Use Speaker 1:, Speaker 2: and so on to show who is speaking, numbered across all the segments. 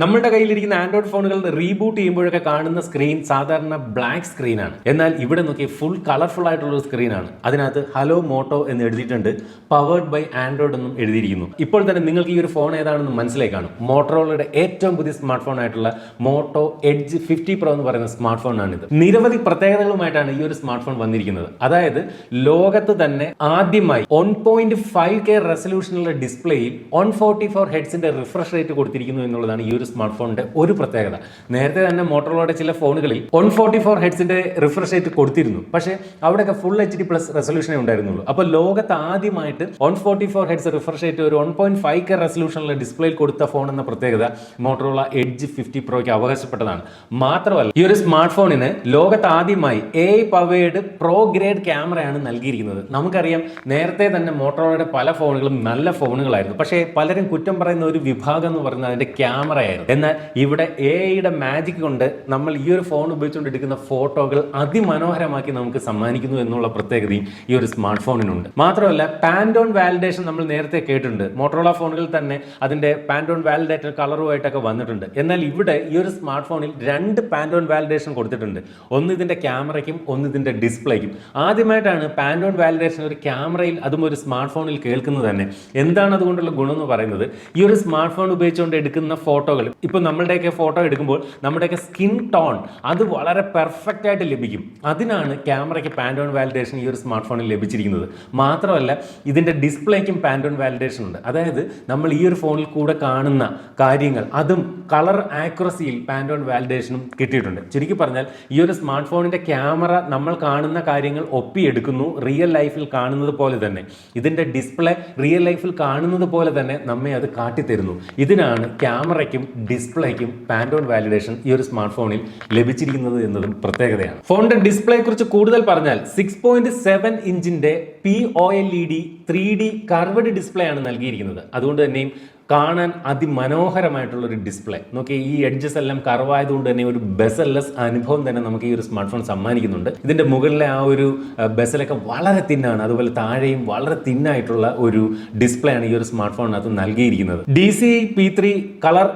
Speaker 1: നമ്മുടെ കയ്യിലിരിക്കുന്ന ആൻഡ്രോയിഡ് ഫോണുകൾ റീബൂട്ട് ചെയ്യുമ്പോഴൊക്കെ കാണുന്ന സ്ക്രീൻ സാധാരണ ബ്ലാക്ക് സ്ക്രീനാണ് എന്നാൽ ഇവിടെ നോക്കി ഫുൾ കളർഫുൾ ആയിട്ടുള്ള ഒരു സ്ക്രീനാണ് അതിനകത്ത് ഹലോ മോട്ടോ എന്ന് എഴുതിയിട്ടുണ്ട്. പവേർഡ് ബൈ ആൻഡ്രോയിഡ് എന്നും എഴുതിയിരിക്കുന്നു. ഇപ്പോൾ തന്നെ നിങ്ങൾക്ക് ഈ ഒരു ഫോൺ ഏതാണെന്ന് മനസ്സിലായി കാണും മോട്ടറോളയുടെ ഏറ്റവും പുതിയ സ്മാർട്ട് ഫോൺ ആയിട്ടുള്ള മോട്ടോ എഡ്ജ് ഫിഫ്റ്റി പ്രോ എന്ന് പറയുന്ന സ്മാർട്ട് ഫോണാണിത് നിരവധി പ്രത്യേകതകളുമായിട്ടാണ് ഈ ഒരു സ്മാർട്ട് ഫോൺ വന്നിരിക്കുന്നത്. അതായത് ലോകത്ത് തന്നെ ആദ്യമായി വൺ പോയിന്റ് ഫൈവ് കെ റെസൊല്യൂഷനുള്ള ഡിസ്പ്ലേയിൽ വൺ ഫോർട്ടി ഫോർ ഹെഡ്സിന്റെ റിഫ്രഷ് റേറ്റ് കൊടുത്തിരിക്കുന്നു എന്നുള്ളതാണ് ഈ ഒരു സ്മാർട്ട് ഫോണിന്റെ ഒരു പ്രത്യേകത. നേരത്തെ തന്നെ മോട്ടോറോളയുടെ ചില ഫോണുകളിൽ വൺ ഫോർട്ടി ഫോർ ഹെഡ്സിന്റെ റിഫ്രഷ് റേറ്റ് കൊടുത്തിരുന്നു. പക്ഷേ അവിടെയൊക്കെ ഫുൾ എച്ച് ഡി പ്ലസ് റെസൊല്യൂഷനേ ഉണ്ടായിരുന്നുള്ളൂ. അപ്പോൾ ലോകത്ത് ആദ്യമായിട്ട് one forty four hertz refresh rate ഒരു വൺ പോയിന്റ് ഫൈവ് കെ റെസൊല്യൂഷനിലെ ഡിസ്പ്ലേയിൽ കൊടുത്ത ഫോൺ എന്ന പ്രത്യേകത മോട്ടോറോള എഡ്ജ് ഫിഫ്റ്റി പ്രോയ്ക്ക് അവകാശപ്പെട്ടതാണ്. മാത്രമല്ല ഈ ഒരു സ്മാർട്ട് ഫോണിന് ലോകത്ത് ആദ്യമായി എ പവേഡ് പ്രോ ഗ്രേഡ് ക്യാമറയാണ് നൽകിയിരിക്കുന്നത്. നമുക്കറിയാം നേരത്തെ തന്നെ മോട്ടോറോളയുടെ പല ഫോണുകളും നല്ല ഫോണുകളായിരുന്നു. പക്ഷേ പലരും കുറ്റം പറയുന്ന ഒരു വിഭാഗം എന്ന് പറയുന്നത് അതിന്റെ ക്യാമറയായിരുന്നു എന്നാൽ ഇവിടെ എ ഐയുടെ മാജിക് കൊണ്ട് നമ്മൾ ഈ ഒരു ഫോൺ ഉപയോഗിച്ചുകൊണ്ട് എടുക്കുന്ന ഫോട്ടോകൾ അതിമനോഹരമാക്കി നമുക്ക് സമ്മാനിക്കുന്നു എന്നുള്ള പ്രത്യേകതയും ഈ ഒരു സ്മാർട്ട് ഫോണിനുണ്ട് മാത്രമല്ല പാൻഡോൺ വാലിഡേഷൻ നമ്മൾ നേരത്തെ കേട്ടിട്ടുണ്ട്. മോട്ടോറോള ഫോണുകളിൽ തന്നെ അതിന്റെ പാൻഡോൺ വാലിഡേറ്റർ കളറുമായിട്ടൊക്കെ വന്നിട്ടുണ്ട്. എന്നാൽ ഇവിടെ ഈ ഒരു സ്മാർട്ട് ഫോണിൽ രണ്ട് പാൻഡോൺ വാലിഡേഷൻ കൊടുത്തിട്ടുണ്ട്. ഒന്ന് ഇതിന്റെ ക്യാമറയ്ക്കും ഒന്ന് ഇതിന്റെ ഡിസ്പ്ലേക്കും. ആദ്യമായിട്ടാണ് പാൻഡോൺ വാലിഡേഷൻ ഒരു ക്യാമറയിൽ അതും ഒരു സ്മാർട്ട് ഫോണിൽ കേൾക്കുന്നത് തന്നെ. എന്താണ് അതുകൊണ്ടുള്ള ഗുണം എന്ന് പറയുന്നത്? ഈ ഒരു സ്മാർട്ട് ഫോൺ ഉപയോഗിച്ചുകൊണ്ട് എടുക്കുന്ന ഫോട്ടോകൾ ഇപ്പോൾ നമ്മളുടെയൊക്കെ ഫോട്ടോ എടുക്കുമ്പോൾ നമ്മുടെയൊക്കെ സ്കിൻ ടോൺ അത് വളരെ പെർഫെക്റ്റ് ആയിട്ട് ലഭിക്കും. അതിനാണ് ക്യാമറയ്ക്ക് പാൻഡോൺ വാലിഡേഷൻ ഈ ഒരു സ്മാർട്ട് ഫോണിൽ ലഭിച്ചിരിക്കുന്നത്. മാത്രമല്ല ഇതിന്റെ ഡിസ്പ്ലേക്കും പാൻഡോൺ വാലിഡേഷൻ ഉണ്ട്. അതായത് നമ്മൾ ഈ ഒരു ഫോണിൽ കൂടെ കാണുന്ന കാര്യങ്ങൾ അതും കളർ ആക്യുറസിയിൽ പാൻഡോൺ വാലിഡേഷനും കിട്ടിയിട്ടുണ്ട്. ചുരുക്കി പറഞ്ഞാൽ ഈ ഒരു സ്മാർട്ട് ഫോണിന്റെ ക്യാമറ നമ്മൾ കാണുന്ന കാര്യങ്ങൾ ഒപ്പിയെടുക്കുന്നു റിയൽ ലൈഫിൽ കാണുന്നത് പോലെ തന്നെ. ഇതിന്റെ ഡിസ്പ്ലേ റിയൽ ലൈഫിൽ കാണുന്നത് പോലെ തന്നെ നമ്മെ അത് കാട്ടിത്തരുന്നു. ഇതിനാണ് ക്യാമറയ്ക്കും ഡിസ്പ്ലേക്കും പാൻഡോൺ വാലിഡേഷൻ ഈ ഒരു സ്മാർട്ട് ഫോണിൽ ലഭിച്ചിരിക്കുന്നത് എന്നതും പ്രത്യേകതയാണ്. ഫോണിന്റെ ഡിസ്പ്ലേയെ കുറിച്ച് കൂടുതൽ പറഞ്ഞാൽ six point seven ഇഞ്ചിന്റെ P O L E D three D curved display ആണ് നൽകിയിരിക്കുന്നത്. അതുകൊണ്ട് തന്നെയും കാണാൻ അതിമനോഹരമായിട്ടുള്ള ഒരു ഡിസ്പ്ലേ നോക്കി ഈ എഡ്ജസ് എല്ലാം കറവായതുകൊണ്ട് തന്നെ ഒരു ബെസൽലെസ് അനുഭവം തന്നെ നമുക്ക് ഈ ഒരു സ്മാർട്ട് ഫോൺ സമ്മാനിക്കുന്നുണ്ട്. ഇതിന്റെ മുകളിലെ ആ ഒരു ബെസലൊക്കെ വളരെ തിന്നാണ്. അതുപോലെ താഴെയും വളരെ തിന്നായിട്ടുള്ള ഒരു ഡിസ്പ്ലേ ആണ് ഈ ഒരു സ്മാർട്ട് ഫോണിനകത്ത് നൽകിയിരിക്കുന്നത്. D C P three colour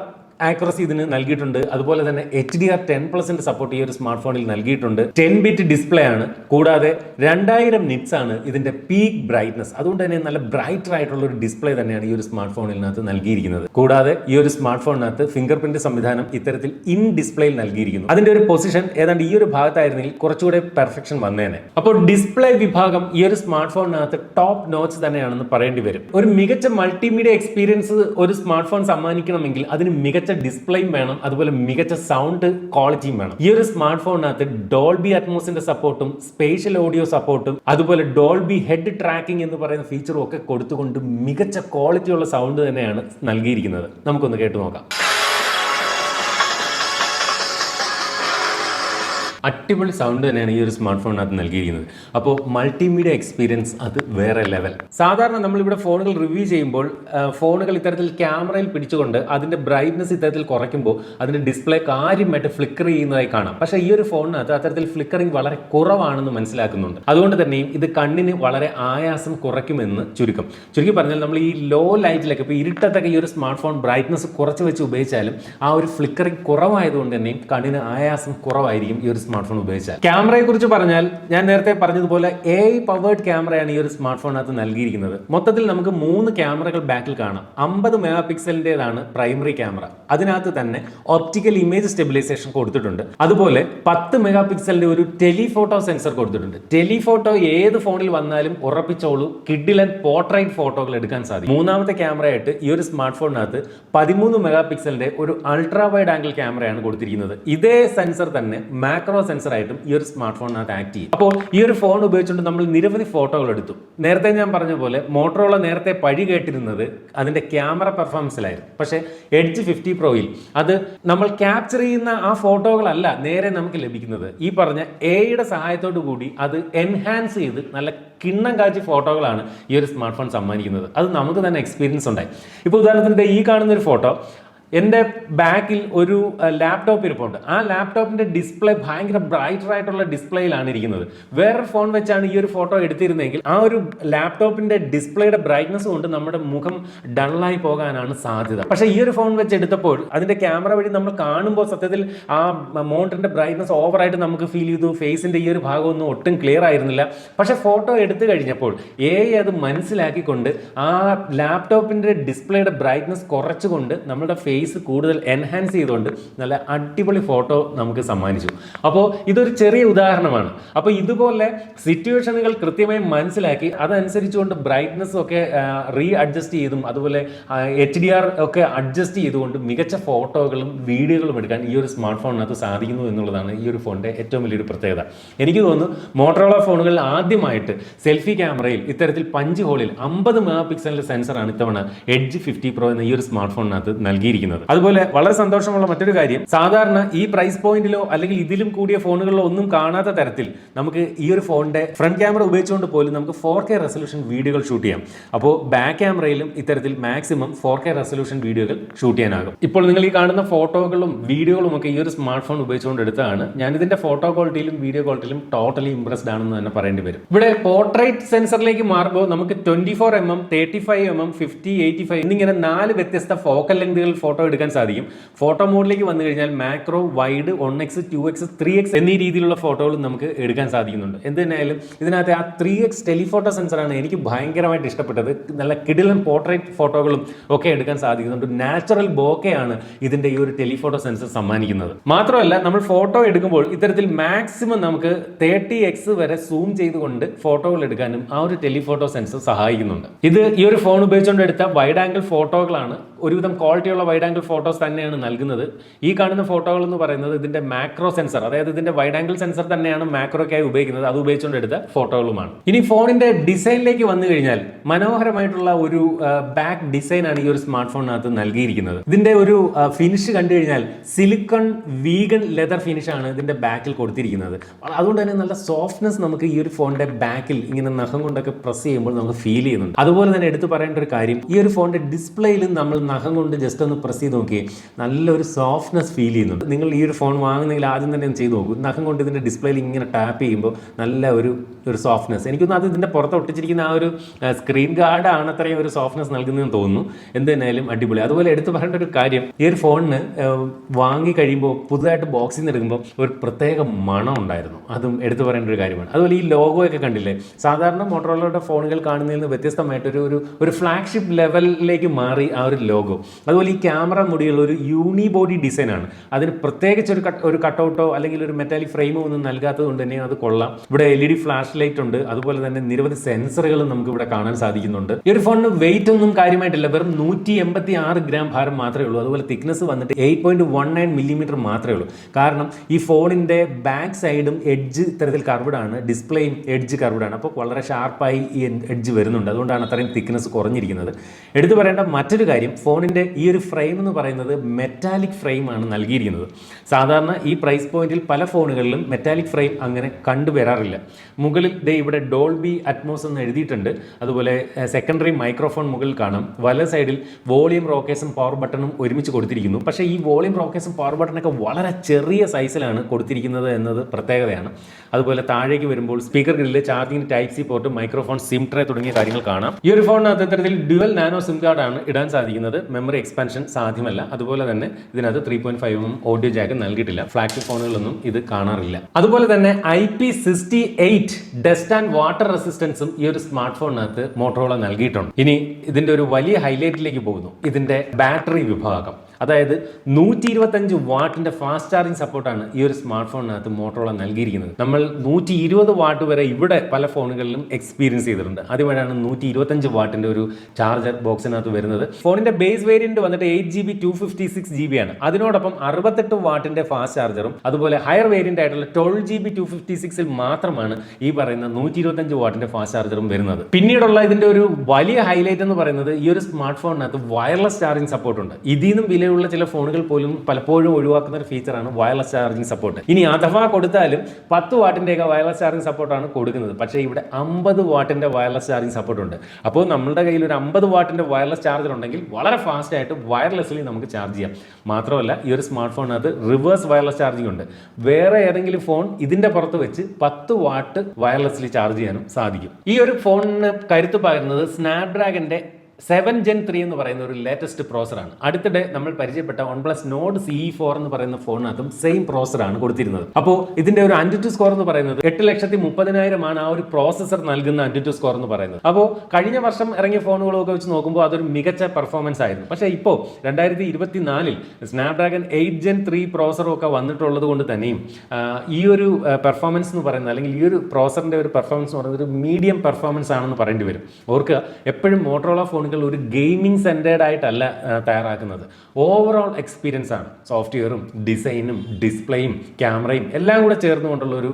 Speaker 1: accuracy ഇതിന് നൽകിയിട്ടുണ്ട്. അതുപോലെ തന്നെ എച്ച് ഡി ആർ ടെൻ പ്ലസിന്റെ സപ്പോർട്ട് ഈ ഒരു സ്മാർട്ട് ഫോണിൽ നൽകിയിട്ടുണ്ട്. ടെൻ ബിറ്റ് ഡിസ്പ്ലേ ആണ്. കൂടാതെ രണ്ടായിരം നിറ്റ്സ് ആണ് ഇതിന്റെ പീക്ക് ബ്രൈറ്റ്നസ് അതുകൊണ്ട് തന്നെ നല്ല ബ്രൈറ്റർ ആയിട്ടുള്ള ഒരു ഡിസ്പ്ലേ തന്നെയാണ് ഈ ഒരു സ്മാർട്ട് ഫോണിനകത്ത് നൽകിയിരിക്കുന്നത്. കൂടാതെ ഈ ഒരു സ്മാർട്ട് ഫോണിനകത്ത് ഫിംഗർ പ്രിന്റ് സംവിധാനം ഇത്തരത്തിൽ ഇൻ ഡിസ്പ്ലേയിൽ നൽകിയിരിക്കുന്നു. അതിന്റെ ഒരു പൊസിഷൻ ഏതാണ്ട് ഈ ഒരു ഭാഗത്തായിരുന്നെങ്കിൽ കുറച്ചുകൂടെ പെർഫെക്ഷൻ വന്നേനെ. അപ്പോൾ ഡിസ്പ്ലേ വിഭാഗം ഈ ഒരു സ്മാർട്ട് ഫോണിനകത്ത് ടോപ്പ് നോച്ച് തന്നെയാണെന്ന് പറയേണ്ടി വരും. ഒരു മികച്ച മൾട്ടിമീഡിയ എക്സ്പീരിയൻസ് ഒരു സ്മാർട്ട് ഫോൺ സമ്മാനിക്കണമെങ്കിൽ അതിന് മികച്ച ഡിസ്പ്ലേയും വേണം. അതുപോലെ മികച്ച സൗണ്ട് ക്വാളിറ്റിയും വേണം. ഈ ഒരു സ്മാർട്ട് ഫോണിനകത്ത് ഡോൾബി അറ്റ്മോസിന്റെ സപ്പോർട്ടും സ്പേഷ്യൽ ഓഡിയോ സപ്പോർട്ടും അതുപോലെ ഡോൾബി ഹെഡ് ട്രാക്കിംഗ് എന്ന് പറയുന്ന ഫീച്ചറും ഒക്കെ കൊടുത്തുകൊണ്ട് മികച്ച ക്വാളിറ്റിയുള്ള സൗണ്ട് തന്നെയാണ് നൽകിയിരിക്കുന്നത്. നമുക്കൊന്ന് കേട്ടു നോക്കാം. അടിപൊളി സൗണ്ട് തന്നെയാണ് ഈ ഒരു സ്മാർട്ട് ഫോണിനകത്ത് നൽകിയിരിക്കുന്നത്. അപ്പോൾ മൾട്ടിമീഡിയ എക്സ്പീരിയൻസ് അത് വേറെ ലെവൽ സാധാരണ നമ്മളിവിടെ ഫോണുകൾ റിവ്യൂ ചെയ്യുമ്പോൾ ഫോണുകൾ ഇത്തരത്തിൽ ക്യാമറയിൽ പിടിച്ചുകൊണ്ട് അതിന്റെ ബ്രൈറ്റ്നസ് ഇത്തരത്തിൽ കുറയ്ക്കുമ്പോൾ അതിന്റെ ഡിസ്പ്ലേ കാര്യമായിട്ട് ഫ്ലിക്കർ ചെയ്യുന്നതായി കാണാം. പക്ഷേ ഈ ഒരു ഫോണിനകത്ത് അത്തരത്തിൽ ഫ്ലിക്കറിംഗ് വളരെ കുറവാണെന്ന് മനസ്സിലാക്കുന്നുണ്ട്. അതുകൊണ്ട് തന്നെയും ഇത് കണ്ണിന് വളരെ ആയാസം കുറയ്ക്കുമെന്ന് ചുരുക്കം. ചുരുക്കി പറഞ്ഞാൽ നമ്മൾ ഈ ലോ ലൈറ്റിലൊക്കെ ഇപ്പോൾ ഇരുട്ടത്തൊക്കെ ഈ ഒരു സ്മാർട്ട് ഫോൺ ബ്രൈറ്റ്നസ് കുറച്ച് വെച്ച് ഉപയോഗിച്ചാലും ആ ഒരു ഫ്ലിക്കറിംഗ് കുറവായതുകൊണ്ട് തന്നെയും കണ്ണിന് ആയാസം കുറവായിരിക്കും ഈ ഒരു സ്മാർട്ട് ഫോൺ ഉപയോഗിച്ചാൽ. ക്യാമറയെ കുറിച്ച് പറഞ്ഞാൽ ഞാൻ നേരത്തെ പറഞ്ഞതുപോലെ എ ഐ പവേർഡ് ക്യാമറയാണ് ഈ ഒരു സ്മാർട്ട് ഫോണിനകത്ത് നൽകിയിരിക്കുന്നത്. മൊത്തത്തിൽ നമുക്ക് മൂന്ന് ക്യാമറകൾ ബാക്കിൽ കാണാം. അമ്പത് മെഗാ പിക്സലിന്റെതാണ് പ്രൈമറി ക്യാമറ അതിനകത്ത് തന്നെ ഒപ്റ്റിക്കൽ ഇമേജ് സ്റ്റെബിലൈസേഷൻ കൊടുത്തിട്ടുണ്ട്. അതുപോലെ പത്ത് മെഗാ പിക്സലിന്റെ ഒരു ടെലിഫോട്ടോ സെൻസർ കൊടുത്തിട്ടുണ്ട്. ടെലിഫോട്ടോ ഏത് ഫോണിൽ വന്നാലും ഉറപ്പിച്ചോളൂ കിഡിലൻ പോർട്രൈറ്റ് ഫോട്ടോകൾ എടുക്കാൻ സാധിക്കും. മൂന്നാമത്തെ ക്യാമറയായിട്ട് ഈ ഒരു സ്മാർട്ട് ഫോണിനകത്ത് പതിമൂന്ന് മെഗാ പിക്സലിന്റെ ഒരു അൾട്രാ വൈഡ് ആംഗിൾ ക്യാമറയാണ് കൊടുത്തിരിക്കുന്നത്. ഇതേ സെൻസർ തന്നെ മാക്രോ സെൻസർ ആയിട്ടും ഈ ഒരു സ്മാർട്ട് ഫോണിനകത്ത് ആക്ട് ചെയ്യും. അപ്പോൾ ഈ ഒരു ഫോൺ ഉപയോഗിച്ചുകൊണ്ട് നമ്മൾ നിരവധി ഫോട്ടോകൾ എടുത്തു. നേരത്തെ ഞാൻ പറഞ്ഞ പോലെ മോട്ടറോള നേരത്തെ പഴി കേട്ടിരുന്നത് അതിന്റെ ക്യാമറ പെർഫോമൻസിലായിരുന്നു പക്ഷേ എഡ്ജ് ഫിഫ്റ്റി പ്രോയിൽ അത് നമ്മൾ ക്യാപ്ചർ ചെയ്യുന്ന ആ ഫോട്ടോകളല്ല നേരെ നമുക്ക് ലഭിക്കുന്നത്. ഈ പറഞ്ഞ എയുടെ സഹായത്തോടു കൂടി അത് എൻഹാൻസ് ചെയ്ത് നല്ല കിണ്ണം കാച്ചി ഫോട്ടോകളാണ് ഈ ഒരു സ്മാർട്ട് ഫോൺ സമ്മാനിക്കുന്നത്. അത് നമുക്ക് തന്നെ എക്സ്പീരിയൻസ് ഉണ്ടായി. ഇപ്പോൾ ഉദാഹരണത്തിന് ദേ ഈ കാണുന്ന ഒരു ഫോട്ടോ എന്റെ ബാക്കിൽ ഒരു ലാപ്ടോപ്പ് ഇരിപ്പുണ്ട്. ആ ലാപ്ടോപ്പിന്റെ ഡിസ്പ്ലേ ഭയങ്കര ബ്രൈറ്റർ ആയിട്ടുള്ള ഡിസ്പ്ലേയിലാണ് ഇരിക്കുന്നത്. വേറൊരു ഫോൺ വെച്ചാണ് ഈ ഒരു ഫോട്ടോ എടുത്തിരുന്നെങ്കിൽ ആ ഒരു ലാപ്ടോപ്പിന്റെ ഡിസ്പ്ലേയുടെ ബ്രൈറ്റ്നസ് കൊണ്ട് നമ്മുടെ മുഖം ഡള്ളായി പോകാനാണ് സാധ്യത. പക്ഷേ ഈ ഒരു ഫോൺ വെച്ച് എടുത്തപ്പോൾ അതിന്റെ ക്യാമറ വഴി നമ്മൾ കാണുമ്പോൾ സത്യത്തിൽ ആ മൗണ്ടറിന്റെ ബ്രൈറ്റ്നസ് ഓവറായിട്ട് നമുക്ക് ഫീൽ ചെയ്തു. ഫേസിന്റെ ഈ ഒരു ഭാഗമൊന്നും ഒട്ടും ക്ലിയർ ആയിരുന്നില്ല. പക്ഷേ ഫോട്ടോ എടുത്തു കഴിഞ്ഞപ്പോൾ എ അത് മനസ്സിലാക്കിക്കൊണ്ട് ആ ലാപ്ടോപ്പിന്റെ ഡിസ്പ്ലേയുടെ ബ്രൈറ്റ്നസ് കുറച്ചുകൊണ്ട് നമ്മുടെ ഫേസ് കൂടുതൽ എൻഹാൻസ് ചെയ്തുകൊണ്ട് നല്ല അടിപൊളി ഫോട്ടോ നമുക്ക് സമ്മാനിച്ചു. അപ്പോൾ ഇതൊരു ചെറിയ ഉദാഹരണമാണ്. അപ്പോൾ ഇതുപോലെ സിറ്റുവേഷനുകൾ കൃത്യമായി മനസ്സിലാക്കി അതനുസരിച്ചുകൊണ്ട് ബ്രൈറ്റ്നസ് ഒക്കെ റീ അഡ്ജസ്റ്റ് ചെയ്തും അതുപോലെ എച്ച് ഡി ആർ ഒക്കെ അഡ്ജസ്റ്റ് ചെയ്തുകൊണ്ട് മികച്ച ഫോട്ടോകളും വീഡിയോകളും എടുക്കാൻ ഈ ഒരു സ്മാർട്ട് ഫോണിനകത്ത് സാധിക്കുന്നു എന്നുള്ളതാണ് ഈ ഒരു ഫോണിന്റെ ഏറ്റവും വലിയൊരു പ്രത്യേകത. എനിക്ക് തോന്നുന്നു മോട്ടറോള ഫോണുകളിൽ ആദ്യമായിട്ട് സെൽഫി ക്യാമറയിൽ ഇത്തരത്തിൽ പഞ്ച് ഹോളിൽ അമ്പത് മെഗാ പിക്സലിന്റെ സെൻസറാണ് ഇത്തവണ എഡ്ജ് ഫിഫ്റ്റി പ്രോ എന്ന ഈ ഒരു സ്മാർട്ട് ഫോണിനകത്ത് നൽകിയിരിക്കുന്നത്. അതുപോലെ വളരെ സന്തോഷമുള്ള മറ്റൊരു കാര്യം സാധാരണ ഈ പ്രൈസ് പോയിന്റിലോ അല്ലെങ്കിൽ ഇതിലും കൂടിയ ഫോണുകളിലോ ഒന്നും കാണാത്ത തരത്തിൽ നമുക്ക് ഈ ഒരു ഫോണിന്റെ ഫ്രണ്ട് ക്യാമറ ഉപയോഗിച്ചുകൊണ്ട് പോലും നമുക്ക് ഫോർ കെ റെസൊല്യൂഷൻ വീഡിയോകൾ ഷൂട്ട് ചെയ്യാം. അപ്പോൾ ബാക്ക് ക്യാമറയിലും ഇത്തരത്തിൽ മാക്സിമം ഫോർ കെ റെസൊല്യൂഷൻ വീഡിയോകൾ ഷൂട്ട് ചെയ്യാനാകും. ഇപ്പോൾ നിങ്ങൾ ഈ കാണുന്ന ഫോട്ടോകളും വീഡിയോകളും ഒക്കെ ഈ ഒരു സ്മാർട്ട് ഫോൺ ഉപയോഗിച്ചുകൊണ്ട് എടുത്തതാണ്. ഞാൻ ഇതിന്റെ ഫോട്ടോ ക്വാളിറ്റിയിലും വീഡിയോ ക്വാളിറ്റിയിലും ടോട്ടലി ഇംപ്രസ്ഡ് ആണെന്ന് തന്നെ പറയേണ്ടി വരും. ഇവിടെ പോർട്രേറ്റ് സെൻസറിലേക്ക് മാറുമ്പോൾ നമുക്ക് twenty four M M thirty five M M fifty eighty five എന്നിങ്ങനെ നാല് വ്യത്യസ്ത ഫോക്കൽ ലെങ്തുകൾ ഫോട്ടോ എടുക്കാൻ സാധിക്കും. ഫോട്ടോ മോഡിലേക്ക് വന്നു കഴിഞ്ഞാൽ macro wide one X two X three X എന്നീ രീതിയിലുള്ള ഫോട്ടോകളും നമുക്ക് എടുക്കാൻ സാധിക്കുന്നുണ്ട്. എന്ത് തന്നെയായാലും ഇതിനകത്ത് ആ ത്രീ എക്സ് ടെലിഫോട്ടോ സെൻസറാണ് എനിക്ക് ഭയങ്കരമായിട്ട് ഇഷ്ടപ്പെട്ടത്. നല്ല കിടിലൻ പോർട്രേറ്റ് ഫോട്ടോകളും ഒക്കെ എടുക്കാൻ സാധിക്കുന്നുണ്ട്. നാച്ചുറൽ ബോക്കെയാണ് ഇതിന്റെ ഈ ഒരു ടെലിഫോട്ടോ സെൻസർ സമ്മാനിക്കുന്നത്. മാത്രമല്ല നമ്മൾ ഫോട്ടോ എടുക്കുമ്പോൾ ഇത്തരത്തിൽ മാക്സിമം നമുക്ക് തേർട്ടി എക്സ് വരെ സൂം ചെയ്തുകൊണ്ട് ഫോട്ടോകൾ എടുക്കാനും ആ ഒരു ടെലിഫോട്ടോ സെൻസർ സഹായിക്കുന്നുണ്ട്. ഇത് ഈ ഒരു ഫോൺ ഉപയോഗിച്ചുകൊണ്ട് എടുത്ത വൈഡ് ആംഗിൾ ഫോട്ടോകളാണ് ഒരുവിധം ക്വാളിറ്റിയുള്ള വൈഡ് ആംഗിൾ ഫോട്ടോസ് തന്നെയാണ് നൽകുന്നത്. ഈ കാണുന്ന ഫോട്ടോകൾ എന്ന് പറയുന്നത് ഇതിന്റെ മാക്രോ സെൻസർ അതായത് ഇതിന്റെ വൈഡ് ആംഗിൾ സെൻസർ തന്നെയാണ് മാക്രോയ്ക്കായി ഉപയോഗിക്കുന്നത്. അത് ഉപയോഗിച്ചുകൊണ്ട് എടുത്ത ഫോട്ടോകളുമാണ് ഇനി ഫോണിന്റെ ഡിസൈനിലേക്ക് വന്നു കഴിഞ്ഞാൽ മനോഹരമായിട്ടുള്ള ഒരു ബാക്ക് ഡിസൈൻ ആണ് ഈ ഒരു സ്മാർട്ട് ഫോണിനകത്ത് നൽകിയിരിക്കുന്നത്. ഇതിന്റെ ഒരു ഫിനിഷ് കണ്ടു കഴിഞ്ഞാൽ സിലിക്കൺ വീഗൺ ലെതർ ഫിനിഷ് ആണ് ഇതിന്റെ ബാക്കിൽ കൊടുത്തിരിക്കുന്നത്. അതുകൊണ്ട് തന്നെ നല്ല സോഫ്റ്റ്നെസ് നമുക്ക് ഈ ഒരു ഫോണിന്റെ ബാക്കിൽ ഇങ്ങനെ നഖം കൊണ്ടൊക്കെ പ്രസ് ചെയ്യുമ്പോൾ നമുക്ക് ഫീൽ ചെയ്യുന്നുണ്ട്. അതുപോലെ തന്നെ എടുത്തു പറയേണ്ട ഒരു കാര്യം ഈ ഒരു ഫോണിന്റെ ഡിസ്പ്ലേയിലും നമ്മൾ നഖം കൊണ്ട് ജസ്റ്റ് ഒന്ന് പ്രസ് ചെയ്ത് നോക്കിയേ നല്ലൊരു സോഫ്റ്റ്നെസ് ഫീൽ ചെയ്യുന്നുണ്ട്. നിങ്ങൾ ഈ ഒരു ഫോൺ വാങ്ങുന്നെങ്കിൽ ആദ്യം തന്നെ ചെയ്ത് നോക്കൂ. നഖം കൊണ്ട് ഇതിന്റെ ഡിസ്പ്ലേയിൽ ഇങ്ങനെ ടാപ്പ് ചെയ്യുമ്പോൾ നല്ല ഒരു ഒരു സോഫ്റ്റ്നെസ് എനിക്കൊന്നും അത് ഇതിന്റെ പുറത്ത് ഒട്ടിച്ചിരിക്കുന്ന ആ ഒരു സ്ക്രീൻ ഗാർഡ് ആണ് അത്രയും ഒരു സോഫ്റ്റ്നെസ് നൽകുന്നതെന്ന് തോന്നുന്നു. എന്തായാലും അടിപൊളി. അതുപോലെ എടുത്തു പറയേണ്ട ഒരു കാര്യം ഈ ഒരു ഫോണിന് വാങ്ങി കഴിയുമ്പോൾ പുതുതായിട്ട് ബോക്സിൽ നിന്ന് എടുക്കുമ്പോൾ ഒരു പ്രത്യേക മണം ഉണ്ടായിരുന്നു. അതും എടുത്തു പറയേണ്ട ഒരു കാര്യമാണ്. അതുപോലെ ഈ ലോഗോ ഒക്കെ കണ്ടില്ലേ സാധാരണ മോട്ടോറോളയുടെ ഫോണുകൾ കാണുന്നതിൽ നിന്ന് വ്യത്യസ്തമായിട്ട് ഒരു ഒരു ഫ്ലാഗ്ഷിപ്പ് ലെവലിലേക്ക് മാറി ആ ഒരു ലോഗോ. അതുപോലെ ഈ ക്യാമറ മുടിയുള്ള ഒരു യൂണി ബോഡി ഡിസൈനാണ് അതിന് പ്രത്യേകിച്ച് ഒരു കട്ട് ഒരു കട്ടൗട്ടോ അല്ലെങ്കിൽ ഒരു മെറ്റാലിക് ഫ്രെയിമോ ഒന്നും നൽകാത്തത് കൊണ്ട് തന്നെ അത് കൊള്ളാം. ഇവിടെ L E D flash light ഉണ്ട്. അതുപോലെ തന്നെ നിരവധി സെൻസറുകളും നമുക്ക് ഇവിടെ കാണാൻ സാധിക്കുന്നുണ്ട്. ഈ ഒരു ഫോണിന് വെയിറ്റ് ഒന്നും കാര്യമായിട്ടില്ല. വെറും നൂറ്റി എൺപത്തി ആറ് ഗ്രാം ഭാരം മാത്രമേ ഉള്ളൂ. അതുപോലെ തിക്നെസ് വന്നിട്ട് eight point one nine millimetre മാത്രമേ ഉള്ളൂ. കാരണം ഈ ഫോണിന്റെ ബാക്ക് സൈഡും എഡ്ജ് ഇത്തരത്തിൽ കർവ്ഡാണ് ഡിസ്പ്ലേയും എഡ്ജ് കർവ്ഡാണ് അപ്പോൾ വളരെ ഷാർപ്പായി ഈ എഡ്ജ് വരുന്നുണ്ട്. അതുകൊണ്ടാണ് അത്രയും തിക്നെസ് കുറഞ്ഞിരിക്കുന്നത്. എടുത്തു പറയേണ്ട മറ്റൊരു കാര്യം ഫോണിന്റെ ഈ ഒരു ഫ്രെയിം എന്ന് പറയുന്നത് മെറ്റാലിക് ഫ്രെയിമാണ് നൽകിയിരിക്കുന്നത്. സാധാരണ ഈ പ്രൈസ് പോയിന്റിൽ പല ഫോണുകളിലും മെറ്റാലിക് ഫ്രെയിം അങ്ങനെ കണ്ടുവരാറില്ല. മുകളിൽ ദേ ഇവിടെ ഡോൾബി അറ്റ്മോസ് എന്ന് എഴുതിയിട്ടുണ്ട്. അതുപോലെ സെക്കൻഡറി മൈക്രോഫോൺ മുകളിൽ കാണാം. വല സൈഡിൽ വോളിയം റോക്കേസും പവർ ബട്ടണും ഒരുമിച്ച് കൊടുത്തിരിക്കുന്നു. പക്ഷേ ഈ വോളിയം റോക്കേസും പവർ ബട്ടണൊക്കെ വളരെ ചെറിയ സൈസിലാണ് കൊടുത്തിരിക്കുന്നത് എന്നത് പ്രത്യേകതയാണ്. അതുപോലെ താഴേക്ക് വരുമ്പോൾ speaker grill charging type C port microphone SIM tray തുടങ്ങിയ കാര്യങ്ങൾ കാണാം. ഈ ഒരു ഫോണിനകത്ത് ഇത്തരത്തിൽ ഡ്യുവൽ നാനോ സിം കാർഡാണ് ഇടാൻ സാധിക്കുന്നത്. മെമ്മറി എക്സ്പാൻഷൻ സാധ്യമല്ല. അതുപോലെ തന്നെ ഇതിനകത്ത് three point five M audio jack നൽകിയിട്ടില്ല. ഫ്ലാഗ്ഷിപ്പ് ഫോണുകളൊന്നും ഇത് കാണാറില്ല. അതുപോലെ തന്നെ I P sixty eight dust and water റെസിസ്റ്റൻസും ഈ ഒരു സ്മാർട്ട് ഫോണിനകത്ത് മോട്ടോറോള നൽകിയിട്ടുണ്ട്. ഇനി ഇതിന്റെ ഒരു വലിയ ഹൈലൈറ്റിലേക്ക് പോകുന്നു. ഇതിന്റെ ബാറ്ററി വിഭാഗം. അതായത് നൂറ്റി ഇരുപത്തഞ്ച് വാട്ടിന്റെ ഫാസ്റ്റ് ചാർജിങ് സപ്പോർട്ടാണ് ഈ ഒരു സ്മാർട്ട് ഫോണിനകത്ത് മോട്ടോള നൽകിയിരിക്കുന്നത്. നമ്മൾ നൂറ്റി ഇരുപത് വാട്ട് വരെ ഇവിടെ പല ഫോണുകളിലും എക്സ്പീരിയൻസ് ചെയ്തിട്ടുണ്ട്. അതുവഴിയാണ് നൂറ്റി ഇരുപത്തഞ്ച് വാട്ടിന്റെ ഒരു ചാർജർ ബോക്സിനകത്ത് വരുന്നത്. ഫോണിന്റെ ബേസ് വേരിയന്റ് വന്നിട്ട് eight G B two fifty six G B ആണ്. അതിനോടൊപ്പം അറുപത്തെട്ട് വാട്ടിന്റെ ഫാസ്റ്റ് ചാർജറും അതുപോലെ ഹയർ വേരിയന്റ് ആയിട്ടുള്ള twelve G B two fifty സിക്സിൽ മാത്രമാണ് ഈ പറയുന്ന നൂറ്റി ഇരുപത്തഞ്ച് വാട്ടിന്റെ ഫാസ്റ്റ് ചാർജറും വരുന്നത്. പിന്നീടുള്ള ഇതിന്റെ ഒരു വലിയ ഹൈലൈറ്റ് എന്ന് പറയുന്നത് ഈ ഒരു സ്മാർട്ട് ഫോണിനകത്ത് വയർലെസ് ചാർജിങ് സപ്പോർട്ട് ഉണ്ട്. ഇതിൽ നിന്നും വില വിലയുള്ള ചില ഫോണുകൾ പോലും പലപ്പോഴും ഒഴിവാക്കുന്ന ഒരു ഫീച്ചറാണ് വയർലെസ് ചാർജിങ് സപ്പോർട്ട് ഇനി അഥവാ കൊടുത്താലും പത്ത് വാട്ടിന്റെയൊക്കെ വയർലെസ് ചാർജിങ് സപ്പോർട്ടാണ് കൊടുക്കുന്നത്. പക്ഷേ ഇവിടെ അമ്പത് വാട്ടിന്റെ വയർലെസ് ചാർജിങ് സപ്പോർട്ട് ഉണ്ട്. അപ്പോൾ നമ്മുടെ കയ്യിൽ ഒരു അമ്പത് വാട്ടിന്റെ വയർലെസ് ചാർജർ ഉണ്ടെങ്കിൽ വളരെ ഫാസ്റ്റ് ആയിട്ട് വയർലെസ്ലി നമുക്ക് ചാർജ് ചെയ്യാം. മാത്രമല്ല ഈ ഒരു സ്മാർട്ട് ഫോണിനകത്ത് റിവേഴ്സ് വയർലെസ് ചാർജിങ് ഉണ്ട്. വേറെ ഏതെങ്കിലും ഫോൺ ഇതിന്റെ പുറത്ത് വെച്ച് പത്ത് വാട്ട് വയർലെസ്ലി ചാർജ് ചെയ്യാനും സാധിക്കും. ഈ ഒരു ഫോണിന് കരുത്ത് പകരുന്നത് സ്നാപ്ഡ്രാഗന്റെ സെവൻ ജെൻ ത്രീ എന്ന് പറയുന്ന ഒരു ലേറ്റസ്റ്റ് പ്രോസറാണ് അടുത്തിടെ നമ്മൾ പരിചയപ്പെട്ട OnePlus Nord C four എന്ന് പറയുന്ന ഫോണിനകത്തും സെയിം പ്രോസറാണ് കൊടുത്തിരുന്നത്. അപ്പോൾ ഇതിന്റെ ഒരു അന്റിറ്റു സ്കോർ എന്ന് പറയുന്നത് എട്ട് ലക്ഷത്തി മുപ്പതിനായിരമാണ് ആ ഒരു പ്രോസസർ നൽകുന്ന അന്റിറ്റു സ്കോർ എന്ന് പറയുന്നത്. അപ്പോൾ കഴിഞ്ഞ വർഷം ഇറങ്ങിയ ഫോണുകളൊക്കെ വെച്ച് നോക്കുമ്പോൾ അതൊരു മികച്ച പെർഫോമൻസ് ആയിരുന്നു. പക്ഷേ ഇപ്പോൾ രണ്ടായിരത്തി ഇരുപത്തിനാലിൽ സ്നാപ്ഡ്രാഗൺ എയ്റ്റ് ജെൻ ത്രീ പ്രോസറും ഒക്കെ വന്നിട്ടുള്ളത് കൊണ്ട് തന്നെയും ഈ ഒരു പെർഫോമൻസ് എന്ന് പറയുന്നത് അല്ലെങ്കിൽ ഈ ഒരു പ്രോസറിന്റെ ഒരു പെർഫോമൻസ് എന്ന് പറയുന്നത് ഒരു മീഡിയം പെർഫോമൻസ് ആണെന്ന് പറയേണ്ടി വരും. ഓർക്കുക എപ്പോഴും മോട്ടറോള ഫോണുകൾ ഒരു ഗെയിമിംഗ് സെന്റേഡ് ആയിട്ടല്ല തയ്യാറാക്കുന്നത്. ഓവറോൾ എക്സ്പീരിയൻസ് ആണ്. സോഫ്റ്റ്വെയറും ഡിസൈനും ഡിസ്പ്ലേയും ക്യാമറയും എല്ലാം കൂടെ ചേർന്നുകൊണ്ടുള്ള ഒരു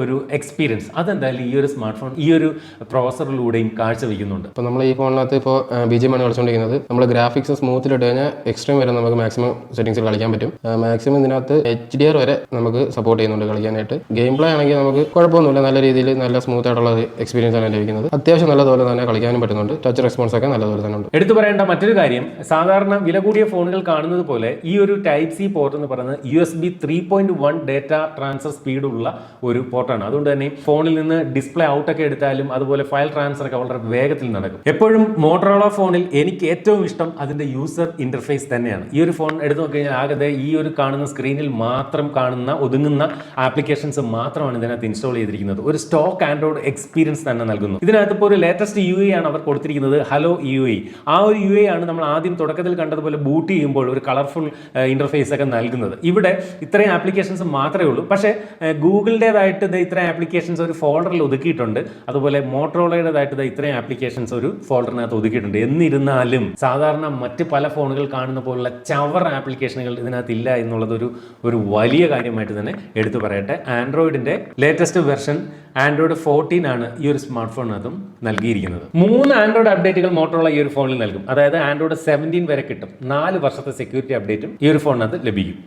Speaker 1: ഒരു എക്സ്പീരിയൻസ് അതെന്തായാലും ഈ ഒരു സ്മാർട്ട് ഫോൺ ഈ ഒരു പ്രോസറിലൂടെയും കാഴ്ചവെക്കുന്നുണ്ട്
Speaker 2: ഇപ്പോൾ നമ്മൾ ഈ ഫോണിനകത്ത് ഇപ്പോൾ ബി ജി ആണ് കളിച്ചുകൊണ്ടിരിക്കുന്നത് നമ്മൾ ഗ്രാഫിക്സ് സ്മൂത്തിൽ ഇട്ട് കഴിഞ്ഞാൽ എക്സ്ട്രീം വരെ നമുക്ക് മാക്സിമം സെറ്റിംഗ്സിൽ കളിക്കാൻ പറ്റും. മാക്സിമം ഇതിനകത്ത് എച്ച് ഡി ആർ വരെ നമുക്ക് സപ്പോർട്ട് ചെയ്യുന്നുണ്ട് കളിക്കാനായിട്ട്. ഗെയിം പ്ലേ ആണെങ്കിൽ നമുക്ക് കുഴപ്പമൊന്നുമില്ല. നല്ല രീതിയിൽ നല്ല സ്മൂത്ത് ആയിട്ടുള്ള എക്സ്പീരിയൻസ് ആണ് ലഭിക്കുന്നത്. അത്യാവശ്യം നല്ലതുപോലെ തന്നെ കളിക്കാനും പറ്റുന്നുണ്ട്. ടച്ച് റെസ്പോൺസ് ഒക്കെ നല്ലതുപോലെ തന്നെ ഉണ്ട്
Speaker 1: എടുത്തു പറയേണ്ട മറ്റൊരു കാര്യം സാധാരണ വില കൂടിയ ഫോണുകൾ കാണുന്നത് പോലെ ഈ ഒരു ടൈപ്പ് സി പോർട്ട് എന്ന് പറയുന്നത് U S B three point one data transfer സ്പീഡുള്ള ഒരു പോർട്ടാണ് അതുകൊണ്ട് തന്നെ ഫോണിൽ നിന്ന് ഡിസ്പ്ലേ ഔട്ട് ഒക്കെ എടുത്താലും അതുപോലെ ഫയൽ ട്രാൻസ്ഫർ ഒക്കെ വളരെ വേഗത്തിൽ നടക്കും. എപ്പോഴും മോട്ടറോള ഫോണിൽ എനിക്ക് ഏറ്റവും ഇഷ്ടം അതിന്റെ യൂസർ ഇന്റർഫേസ് തന്നെയാണ്. ഈ ഒരു ഫോൺ എടുത്തു നോക്കിക്കഴിഞ്ഞാൽ ആകെ ഈ ഒരു കാണുന്ന സ്ക്രീനിൽ മാത്രം കാണുന്ന ഒതുങ്ങുന്ന ആപ്ലിക്കേഷൻസ് മാത്രമാണ് ഇതിനകത്ത് ഇൻസ്റ്റാൾ ചെയ്തിരിക്കുന്നത്. ഒരു സ്റ്റോക്ക് ആൻഡ്രോയിഡ് എക്സ്പീരിയൻസ് തന്നെ നൽകുന്നു. ഇതിനകത്ത് ഇപ്പോൾ ഒരു ലേറ്റസ്റ്റ് യു ആണ് അവർ കൊടുത്തിരിക്കുന്നത്. ഹലോ യു ഐ ആ ഒരു യു ഐ ആണ് നമ്മൾ ആദ്യം തുടക്കത്തിൽ കണ്ടതുപോലെ ബൂട്ട് ചെയ്യുമ്പോൾ ഒരു കളർഫുൾ ഇന്റർഫേസ് ഒക്കെ നൽകുന്നത്. ഇവിടെ ഇത്രയും ആപ്ലിക്കേഷൻസ് മാത്രമേ ഉള്ളൂ. പക്ഷേ ഗൂഗിളിന്റെതായിട്ട് ഇത് ഇത്രയും ആപ്ലിക്കേഷൻസ് ഒരു ഫോൾഡറിൽ ഒതുക്കിയിട്ടുണ്ട്. അതുപോലെ മോട്ടറോളയുടേതായിട്ട് ഇത് ഇത്രയും ആപ്ലിക്കേഷൻസ് ഒരു ഫോൾഡറിനകത്ത് ഒതുക്കിയിട്ടുണ്ട്. എന്നിരുന്നാലും സാധാരണ മറ്റ് പല ഫോണുകൾ കാണുന്ന പോലുള്ള ചവർ ആപ്ലിക്കേഷനുകൾ ഇതിനകത്ത് ഇല്ല എന്നുള്ളത് ഒരു ഒരു വലിയ കാര്യമായിട്ട് തന്നെ എടുത്തു പറയട്ടെ. ആൻഡ്രോയിഡിന്റെ ലേറ്റസ്റ്റ് വെർഷൻ ആൻഡ്രോയിഡ് ഫോർട്ടീൻ ആണ് ഈ ഒരു സ്മാർട്ട് ഫോണിനകത്തും നൽകിയിരിക്കുന്നത്. മൂന്ന് ആൻഡ്രോയിഡ് അപ്ഡേറ്റുകൾ മോട്ടോറുള്ള ഈ ഒരു ഫോണിൽ നൽകും. അതായത് ആൻഡ്രോയിഡ് സെവന്റീൻ വരെ കിട്ടും. നാല് വർഷത്തെ സെക്യൂരിറ്റി അപ്ഡേറ്റും ഈ ഒരു ഫോണിനകത്ത് ലഭിക്കും.